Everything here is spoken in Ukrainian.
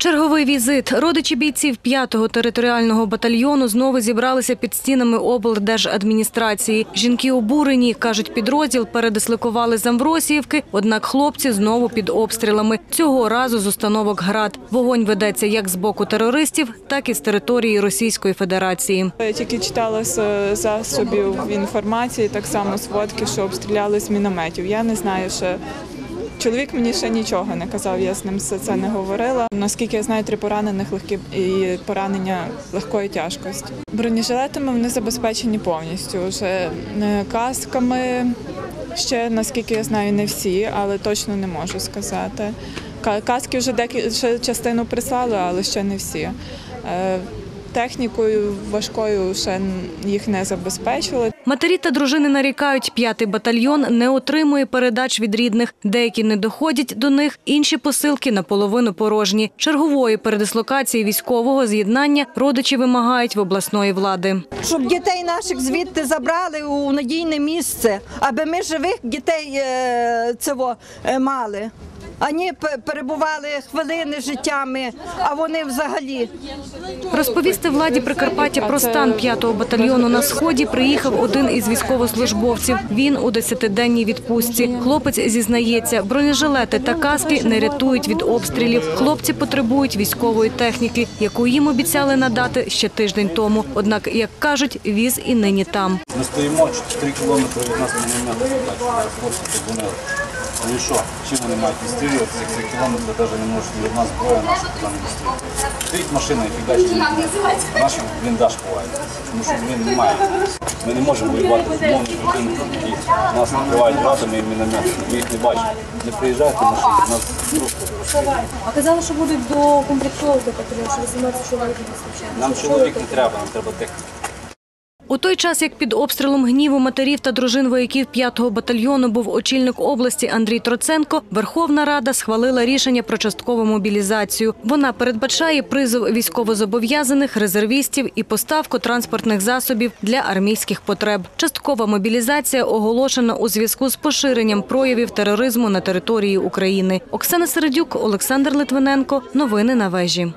Черговий візит. Родичі бійців 5-го територіального батальйону знову зібралися під стінами облдержадміністрації. Жінки обурені, кажуть, підрозділ передислокували з Амвросіївки, однак хлопці знову під обстрілами. Цього разу з установок «Град». Вогонь ведеться як з боку терористів, так і з території Російської Федерації. Я тільки читала з засобів інформації, так само сводки, що обстріляли з мінометів. Я не знаю, що чоловік мені ще нічого не казав, я з ним все це не говорила. Наскільки я знаю, три поранених легкі і поранення легкої тяжкості. Бронежилетами вони забезпечені повністю. Вже е, касками ще наскільки я знаю, не всі, але точно не можу сказати. Каски вже деякі ще частину прислали, але ще не всі. Е, Технікою важкою ще їх не забезпечили. Матері та дружини нарікають, п'ятий батальйон не отримує передач від рідних. Деякі не доходять до них, інші посилки наполовину порожні. Чергової передислокації військового з'єднання родичі вимагають в обласної влади. щоб дітей наших звідти забрали у надійне місце, аби ми живих дітей е, цього е, мали. Ані перебували хвилини життями, а вони взагалі. Розповісти владі Прикарпаття про стан п'ятого батальйону на сході приїхав один із військовослужбовців. Він у десятиденній відпустці. Хлопець зізнається, бронежилети та каски не рятують від обстрілів. Хлопці потребують військової техніки, яку їм обіцяли надати ще тиждень тому. Однак, як кажуть, віз і нині там. Ми стоїмо 4 кілометри від нас на. Хлопці. Ну і що? Чим вони мають відстрілювати? Цих 3 кілометри навіть не можуть ні одна зброя наша туди не відстрілювати. Стоїть машина і фігачить. Наш бліндаж ховає. Тому що він немає. Ми не можемо воювати з мовним противником, які нас накривають градами і мінометами. Ви їх не бачите. Не приїжджайте машини, нас просто А казали, що будуть докомплектовувати патруль, що 18 чоловік не вистачає. нам чоловік не треба, нам треба техніка. У той час, як під обстрілом гніву матерів та дружин вояків 5-го батальйону був очільник області Андрій Троценко, Верховна Рада схвалила рішення про часткову мобілізацію. Вона передбачає призов військовозобов'язаних, резервістів і поставку транспортних засобів для армійських потреб. Часткова мобілізація оголошена у зв'язку з поширенням проявів тероризму на території України. Оксана Середюк, Олександр Литвиненко. Новини на вежі.